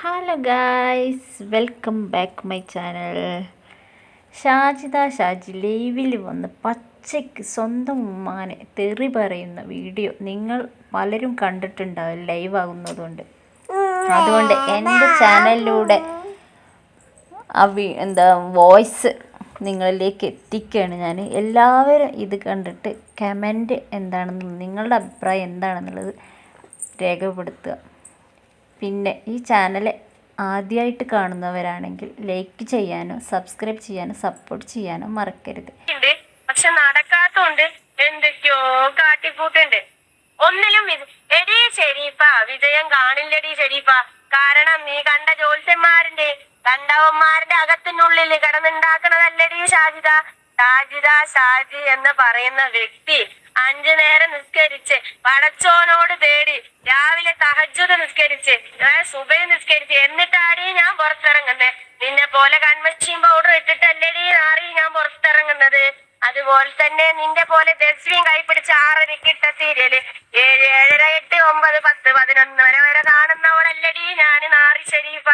Hello guys welcome back my channel. Shajida Shaji ലൈവിൽ വന്ന് പച്ചയ്ക്ക് സ്വന്തം ഉമ്മാനെ തെറി പറയുന്ന വീഡിയോ നിങ്ങൾ പലരും കണ്ടിട്ടുണ്ടാവും ലൈവ് ആകുന്നതുകൊണ്ട് അതുകൊണ്ട് എന്റെ ചാനലിലൂടെ ആ എന്താ വോയിസ് നിങ്ങളിലേക്ക് എത്തിക്കുകയാണ് ഞാൻ എല്ലാവരും ഇത് കണ്ടിട്ട് കമന്റ് എന്താണെന്ന് നിങ്ങളുടെ അഭിപ്രായം എന്താണെന്നുള്ളത് രേഖപ്പെടുത്തുക. പിന്നെ ഈ ചാനൽ ആദ്യമായിട്ട് കാണുന്നവരാണെങ്കിൽ ലൈക്ക് ചെയ്യാനും സബ്സ്ക്രൈബ് ചെയ്യാനും സപ്പോർട്ട് ചെയ്യാനും മറക്കരുത്. പക്ഷെ നടക്കാത്തോണ്ട് എന്തൊക്കെയോ കാട്ടിക്കൂട്ടുണ്ട്. ഒന്നിലും ഇത് എടീ ശരീഫ വിജയം കാണില്ലടി ശരീഫ. കാരണം നീ കണ്ട ജ്യോത്സ്യന്മാരുടെ കണ്ടവന്മാരുടെ അകത്തിനുള്ളിൽ കിടന്നുണ്ടാക്കണതല്ലടി ഷാജിദ. ഷാജിദ ഷാജി എന്ന് പറയുന്ന വ്യക്തി അഞ്ചു നേരം നിസ്കരിച്ച് പടച്ചോനോട് തഹജ്ജുദ് നിസ്കരിച്ച് സുബൈ നിസ്കരിച്ച് എന്നിട്ടാടി ഞാൻ പുറത്തിറങ്ങുന്നത് നിന്നെ പോലെ കൺവെൻഷൻ പൗഡർ ഇട്ടിട്ടല്ലേ നാറി ഞാൻ പുറത്തിറങ്ങുന്നത്? അതുപോലെ തന്നെ നിന്റെ പോലെ ദസ്വിയും കൈപ്പിടിച്ച് ആറരയ്ക്ക് ഇട്ട സീരിയൽ ഏഴ് ഏഴര എട്ട് ഒമ്പത് പത്ത് പതിനൊന്ന് വരെ വരെ കാണുന്നവളല്ലടി ഞാൻ നാറി ഷരീഫ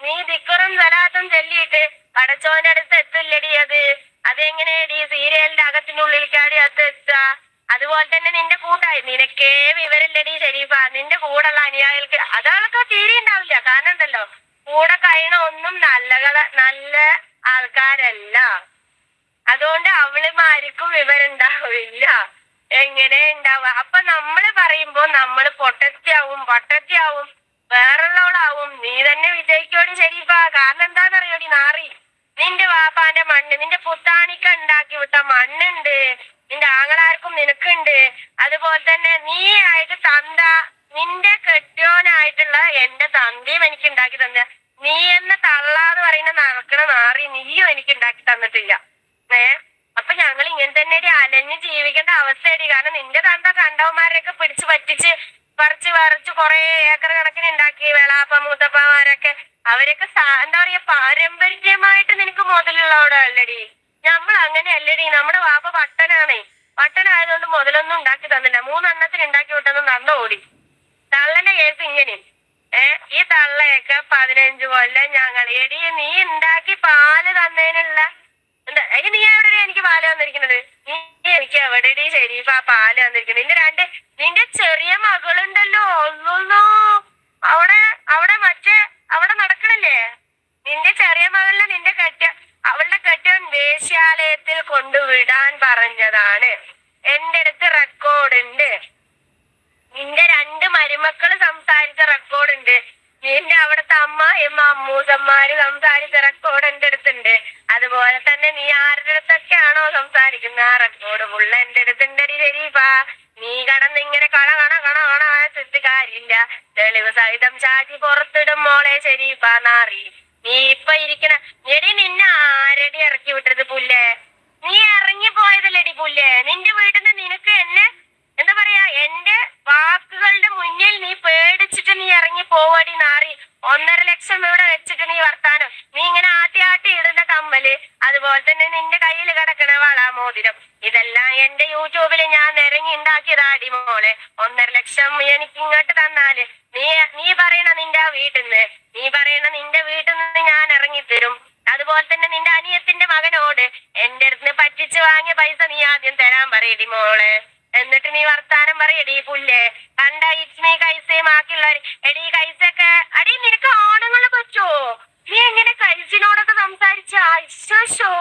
നീ ദിക്കറും സലാത്തും ചൊല്ലിയിട്ട് പടച്ചോന്റെ അടുത്ത് എത്തില്ലടി അത്. അതെങ്ങനെയടി സീരിയലിന്റെ അകത്തിനുള്ളിലേക്കാടി അത് എത്തുക അതുപോലെ തന്നെ നിന്റെ കൂട്ടായി. നിനക്കേ വിവരല്ലടി ഷരീഫ നിന്റെ കൂടുള്ള അനുയായികൾക്ക് അതാളൊക്കെ തീരെ ഉണ്ടാവില്ല. കാരണം ഉണ്ടല്ലോ കൂടെ കഴിയണ ഒന്നും നല്ല നല്ല ആൾക്കാരല്ല. അതുകൊണ്ട് അവളുമാർക്കും വിവരം ഉണ്ടാവില്ല. എങ്ങനെ ഉണ്ടാവുക? അപ്പൊ നമ്മൾ പറയുമ്പോ നമ്മൾ പൊട്ടത്തിയാവും പൊട്ടത്തിയാവും വേറുള്ളവളാവും. നീ തന്നെ വിജയിക്കോടി ശരീഫ. കാരണം എന്താന്നറിയോടി നാറി. നിന്റെ വാപ്പാന്റെ മണ്ണ് നിന്റെ പുത്താണിക്ക ഉണ്ടാക്കി വിട്ട മണ്ണുണ്ട്. നിനക്കുണ്ട്. അതുപോലെ തന്നെ നീ ആയിട്ട് തന്ത നിന്റെ കെട്ടിയോനായിട്ടുള്ള എന്റെ തന്തയും എനിക്ക് ഉണ്ടാക്കി തന്ന. നീ എന്ന തള്ളാന്ന് പറയുന്ന നടക്കണ നാറി നീയും എനിക്ക് ഉണ്ടാക്കി തന്നിട്ടില്ല. ഏ? അപ്പൊ ഞങ്ങൾ ഇങ്ങനെ തന്നെ അലഞ്ഞ് ജീവിക്കേണ്ട അവസ്ഥയടി. കാരണം നിന്റെ തന്ത കണ്ടവന്മാരെയൊക്കെ പിടിച്ചു പറ്റിച്ച് പറിച്ച് പറിച്ച് കൊറേ ഏക്കർ കണക്കിന് ഉണ്ടാക്കി. വെളാപ്പ മൂത്തപ്പമാരൊക്കെ അവരൊക്കെ എന്താ പറയാ പാരമ്പര്യമായിട്ട് നിനക്ക് മുതലുള്ളവിടെ അല്ലടി നമ്മൾ അങ്ങനെ അല്ലടി നമ്മുടെ വാപ്പ പട്ടനാണേ. പട്ടനായതുകൊണ്ട് മുതലൊന്നും ഉണ്ടാക്കി തന്നില്ല. മൂന്നെണ്ണത്തിന് ഉണ്ടാക്കി വിട്ടെന്ന് നന്ന ഓടി. തള്ളന്റെ കേസ് ഇങ്ങനെ. ഏർ ഈ തള്ളയൊക്കെ പതിനഞ്ച് കൊല്ലം ഞങ്ങൾ എടി നീ ഉണ്ടാക്കി പാൽ തന്നതിനുള്ള നീ എവിടെ എനിക്ക് പാൽ തന്നിരിക്കുന്നത്? നീ എനിക്ക് എവിടെടി ആ പാൽ തന്നിരിക്കുന്നത്? നിന്റെ രണ്ട് നിന്റെ ചെറിയ മകളുണ്ടല്ലോ ഒന്നൊന്നോ അവിടെ അവിടെ മറ്റേ അവിടെ നടക്കണില്ലേ നിന്റെ ചെറിയ മകളിനെ നിന്റെ കെട്ട അവളുടെ കെട്ടിയവൻ വേശ്യാലയത്തിൽ കൊണ്ടുവിടാൻ പറഞ്ഞതാണ്. എന്റെ അടുത്ത് റെക്കോർഡ് ഉണ്ട്. നിന്റെ രണ്ട് മരുമക്കൾ സംസാരിച്ച റെക്കോർഡ് ഉണ്ട്. നിന്റെ അവിടുത്തെ അമ്മ എമ്മ അമ്മൂസന്മാര് സംസാരിച്ച റെക്കോർഡ് എന്റെ അടുത്തുണ്ട്. അതുപോലെ തന്നെ നീ ആരുടെ അടുത്തൊക്കെയാണോ സംസാരിക്കുന്ന ആ റെക്കോർഡ് ഫുള്ള് എന്റെ അടുത്തുണ്ടടി ശരീഫാ നീ കടന്ന് ഇങ്ങനെ കണ കണ കണ കണ ആസിട്ട് കാര്യമില്ല. തെളിവ് സഹിതം ചാറ്റി പുറത്തിടും മോളെ ശരീഫാ നാറി നീ ഇപ്പൊ ഇരിക്കണ എടി നിന്നെ ആരടി ഇറക്കി വിട്ടത് പുല്ലേ? നീ ഇറങ്ങി പോയതല്ലേടി പുല്ലേ? നിന്റെ വീട്ടിൽ നിനക്ക് എന്നെ എന്താ പറയാ എന്റെ വാക്കുകളുടെ മുന്നിൽ നീ പേടിച്ചിട്ട് നീ ഇറങ്ങി പോവാടി നാറി. ഒന്നര ലക്ഷം ഇവിടെ വെച്ചിട്ട് നീ വർത്താനം. നീ ഇങ്ങനെ ആട്ടി ആട്ടി ഇടുന്ന കമ്മൽ അതുപോലെ തന്നെ നിന്റെ കയ്യിൽ കിടക്കണ വള മോതിരം ഇതെല്ലാം എന്റെ യൂട്യൂബിൽ ഞാൻ നിരങ്ങി ഉണ്ടാക്കിയതാടി മോളെ. ഒന്നര ലക്ഷം എനിക്ക് ഇങ്ങോട്ട് തന്നാൽ. നീ നീ പറയണ നിന്റെ വീട്ടിന്ന് നീ പറയണ നിന്റെ വീട്ടിൽ നിന്ന് ഞാൻ ഇറങ്ങി തരും അതുപോലെ തന്നെ നിന്റെ അനിയത്തിന്റെ മകനോട് എന്റെ അടുത്ത് പറ്റിച്ചു വാങ്ങിയ പൈസ നീ ആദ്യം തരാൻ പറയടി മോളെ. എന്നിട്ട് നീ വർത്താനം പറയടി പുല്ലേ? കണ്ട ഇസ്മി കൈസയും ബാക്കിയുള്ളവർ എടി കൈസൊക്കെ അടി നിനക്ക് ആണുങ്ങളെ പറ്റുമോ നീ എങ്ങനെ കൈസിനോടൊക്കെ സംസാരിച്ച? അശ്വശോ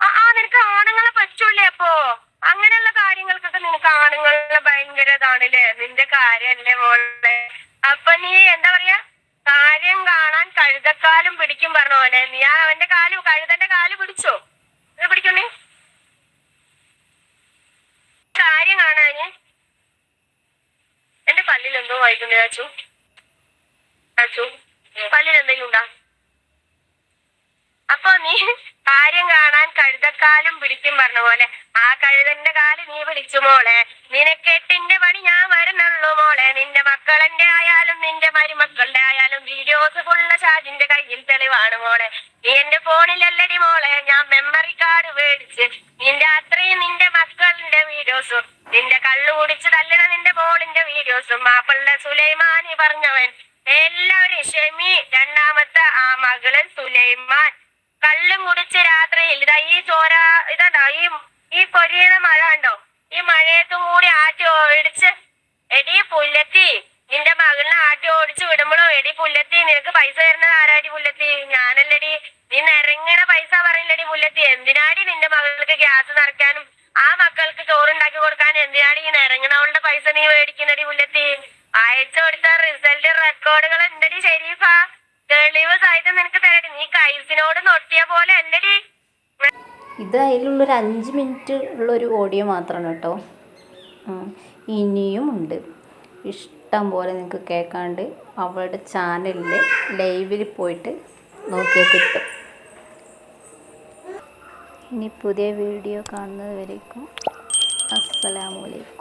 ആ നിനക്ക് ആണുങ്ങളെ പറ്റൂലേ അപ്പോ? അങ്ങനെയുള്ള കാര്യങ്ങൾക്കൊക്കെ നിനക്ക് ആണുങ്ങളെ ഭയങ്കര ഇതാണല്ലേ? നിന്റെ കാര്യല്ലേ മോളെ. അപ്പൊ നീ എന്താ പറയാ? കാര്യം കാണാൻ കഴുതക്കാലും പിടിക്കും പറഞ്ഞ പോലെ. നീ ആ അവന്റെ കാലും കഴുതന്റെ കാൽ പിടിച്ചോ? ഇത് പിടിക്കണേ കാര്യം കാണാന് എന്റെ പല്ലിൽ എന്തോ വൈകുന്നേ അച്ചു അച്ചു പല്ലിൽ എന്തെങ്കിലും ഉണ്ടാ? അപ്പൊ നീ കാര്യം കാണാൻ കഴുതക്കാലും പിടിക്കും പറഞ്ഞ പോലെ. ആ കഴുതന്റെ കാൽ നീ പിടിച്ചു മോളെ. നിനക്കെട്ടിന്റെ പണി ഞാൻ വരുന്നുള്ളൂ മോളെ. നിന്റെ മക്കളെന്റെ ആയാലും നിന്റെ മരുമക്കളുടെ ആയാലും വീഡിയോസ് ഫുള്ള് ഷാജിന്റെ കയ്യിൽ തെളിവാണ് മോളെ. നീ എന്റെ ഫോണിലല്ലടി മോളെ. ഞാൻ മെമ്മറി കാർഡ് മേടിച്ച് നിന്റെ അത്രയും നിന്റെ വീഡിയോസും നിന്റെ കള്ളു കുടിച്ച് തല്ലണ നിന്റെ മോളിന്റെ വീഡിയോസും മാപ്പിള്ള സുലൈമാനി പറഞ്ഞവൻ. എല്ലാവരും ഷെമി രണ്ടാമത്തെ ആ മകൾ സുലൈമാൻ. കള്ളും കുടിച്ച് രാത്രിയിൽ ഇതാ ഈ ചോര ഇതാ ഈ ഈ പൊരിയുന്ന മഴ ഉണ്ടോ ഈ മഴയത്തും കൂടി ആട്ടി ഓടിച്ച് എടി പുല്ലത്തി നിന്റെ മകളിനെ ആട്ടി ഓടിച്ച് വിടുമ്പോഴോ? എടി പുല്ലത്തി നിനക്ക് പൈസ തരുന്നത് ആരാടി പുല്ലത്തി? ഞാനല്ലടി. നീ നിരങ്ങണ പൈസ പറയില്ലടി പുല്ലത്തി. എന്തിനാടി നിന്റെ മകൾക്ക് ഗ്യാസ് നിറയ്ക്കാനും ആ മക്കൾക്ക് ചോറുണ്ടാക്കി കൊടുക്കാനും എന്തിനാടി ഈ നിരങ്ങണവളുടെ പൈസ നീ മേടിക്കുന്നടി മുല്ലത്തി. അയച്ചു കൊടുത്ത റിസൾട്ട് റെക്കോർഡുകൾ എന്തടി ശരീഫാ? തെളിവ് സഹിതം നിനക്ക് തരടി. നീ കൈസിനോട് നൊട്ടിയ പോലെ എന്തടി ഇത് അതിലുള്ളൊരു അഞ്ച് മിനിറ്റ് ഉള്ളൊരു ഓഡിയോ മാത്രമാണ് കേട്ടോ. ഇനിയും ഉണ്ട്. ഇഷ്ടം പോലെ നിങ്ങൾക്ക് കേൾക്കാണ്ട് അവളുടെ ചാനലിൽ ലൈവിൽ പോയിട്ട് നോക്കിയാൽ കിട്ടും. ഇനി പുതിയ വീഡിയോ കാണുന്നത് വരേക്കും അസ്സലാമു അലൈക്കും.